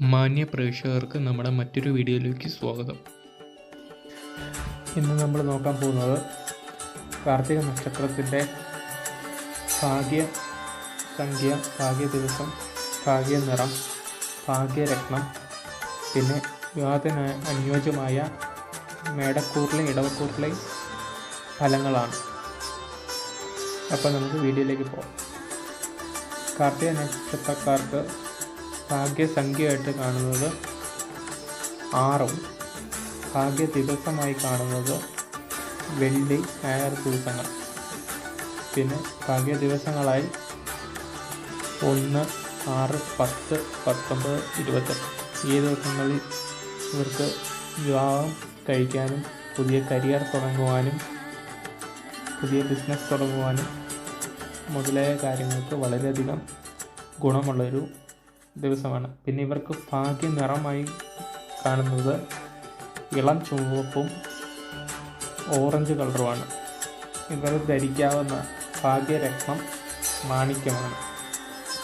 മാന്യ പ്രേക്ഷകർക്ക് നമ്മുടെ മറ്റൊരു വീഡിയോയിലേക്ക് സ്വാഗതം. ഇന്ന് നമ്മൾ നോക്കാൻ പോകുന്നത് കാർത്തിക നക്ഷത്രത്തിന്റെ ഭാഗ്യ സംഖ്യ ഭാഗ്യ ദിവസം ഭാഗ്യ നിറം ഭാഗ്യരത്നം പിന്നെ വിവാഹത്തിന് അനുയോജ്യമായ മേടക്കൂറിലെ ഇടവക്കൂറിലെ ഫലങ്ങളാണ്. അപ്പോൾ നമുക്ക് വീഡിയോയിലേക്ക് പോകാം. കാർത്തിക നക്ഷത്രക്കാർക്ക് ഭാഗ്യസംഖ്യയായിട്ട് കാണുന്നത് ആറും ഭാഗ്യ ദിവസമായി കാണുന്നത് വെള്ളി ഞായർ ദിവസങ്ങൾ. പിന്നെ ഭാഗ്യ ദിവസങ്ങളായി ഒന്ന് ആറ് പത്ത് പത്തൊമ്പത് ഇരുപത്തെട്ട് ഈ ദിവസങ്ങളിൽ ഇവർക്ക് വിവാഹം കഴിക്കാനും പുതിയ കരിയർ തുടങ്ങുവാനും പുതിയ ബിസിനസ് തുടങ്ങുവാനും മുതലായ കാര്യങ്ങൾക്ക് വളരെയധികം ഗുണമുള്ളൊരു ദിവസമാണ്. പിന്നെ ഇവർക്ക് ഭാഗ്യ നിറമായി കാണുന്നത് ഇളം ചുവപ്പും ഓറഞ്ച് കളറുമാണ്. ഇവർ ധരിക്കാവുന്ന ഭാഗ്യരത്നം മാണിക്യമാണ്.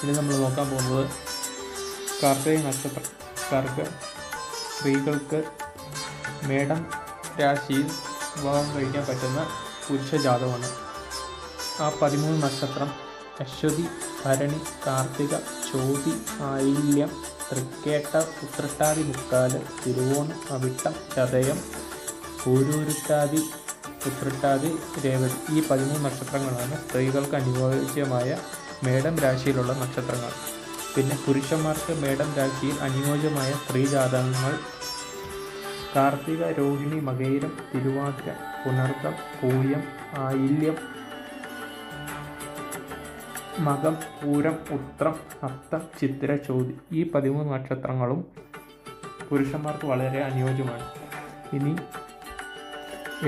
ഇനി നമ്മൾ നോക്കാൻ പോകുന്നത് കാർത്തിക നക്ഷത്രക്കാർക്ക് സ്ത്രീകൾക്ക് മേടം രാശിയിൽ വിവാഹം കഴിക്കാൻ പറ്റുന്ന പുരുഷ ജാതമാണ് ആ പതിമൂന്ന് നക്ഷത്രം അശ്വതി ഭരണി കാർത്തിക ചോതി ആയില്യം തൃക്കേട്ട ഉത്രട്ടാതി മുക്കാൽ തിരുവോണം അവിട്ടം ചതയം പൂരൂരുട്ടാതി ഉത്രട്ടാതി രേവതി. ഈ പതിമൂന്ന് നക്ഷത്രങ്ങളാണ് സ്ത്രീകൾക്ക് അനുയോജ്യമായ മേടം രാശിയിലുള്ള നക്ഷത്രങ്ങൾ. പിന്നെ പുരുഷന്മാർക്ക് മേടം രാശിയിൽ അനുയോജ്യമായ സ്ത്രീ ജാതകങ്ങൾ കാർത്തിക രോഹിണി മകയിരം തിരുവാതിര പുണർത്തം പൂയം ആയില്യം മകം പൂരം ഉത്രം അത്തം ചിത്തിര ചോതി ഈ പതിമൂന്ന് നക്ഷത്രങ്ങളും പുരുഷന്മാർക്ക് വളരെ അനുയോജ്യമാണ്. ഇനി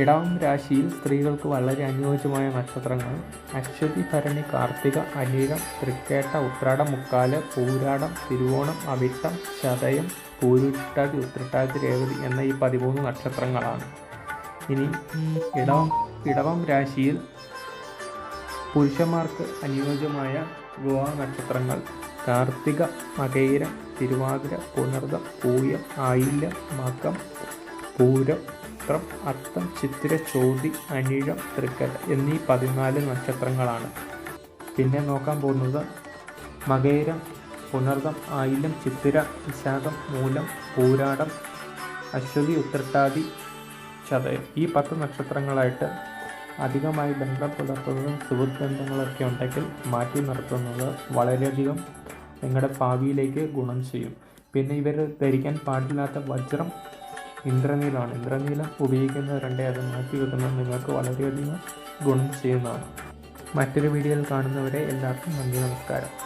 ഇടവം രാശിയിൽ സ്ത്രീകൾക്ക് വളരെ അനുയോജ്യമായ നക്ഷത്രങ്ങൾ അശ്വതി ഭരണി കാർത്തിക അനീരം തൃക്കേട്ട ഉത്രാടം മുക്കാൽ പൂരാടം തിരുവോണം അവിട്ടം ശതയം പൂരുട്ടാതി ഉത്രട്ടാതി രേവതി എന്ന ഈ പതിമൂന്ന് നക്ഷത്രങ്ങളാണ്. ഇനി ഇടവം ഇടവം രാശിയിൽ പുരുഷന്മാർക്ക് അനുയോജ്യമായ വിവാഹ നക്ഷത്രങ്ങൾ കാർത്തിക മകയിരം തിരുവാതിര പുണർദം പൂയം ആയില്യം മകം പൂരം ഉത്രം അത്തം ചിത്തിര ചോതി അനിഴം തൃക്കല എന്നീ പതിനാല് നക്ഷത്രങ്ങളാണ്. പിന്നെ നോക്കാൻ പോകുന്നത് മകയിരം പുണർദം ആയില്യം ചിത്തിര വിശാഖം മൂലം പൂരാടം അശ്വതി ഉത്രട്ടാതി ചതയം. ഈ പത്ത് നക്ഷത്രങ്ങളായിട്ട് അധികമായി ബന്ധം പുലർത്തുന്നതും സുഹൃത്ത് ബന്ധങ്ങളൊക്കെ ഉണ്ടെങ്കിൽ മാറ്റി നിർത്തുന്നത് വളരെയധികം നിങ്ങളുടെ ഭാവിയിലേക്ക് ഗുണം ചെയ്യും. പിന്നെ ഇവർ ധരിക്കാൻ പാടില്ലാത്ത വജ്രം ഇന്ദ്രനീലമാണ് ഇന്ദ്രനീലം ഉപയോഗിക്കുന്നവരുണ്ടെ അത് മാറ്റി വെക്കുന്നത് നിങ്ങൾക്ക് വളരെയധികം ഗുണം ചെയ്യുന്നതാണ്. മറ്റൊരു വീഡിയോയിൽ കാണുന്നവരെ എല്ലാവർക്കും നന്ദി നമസ്കാരം.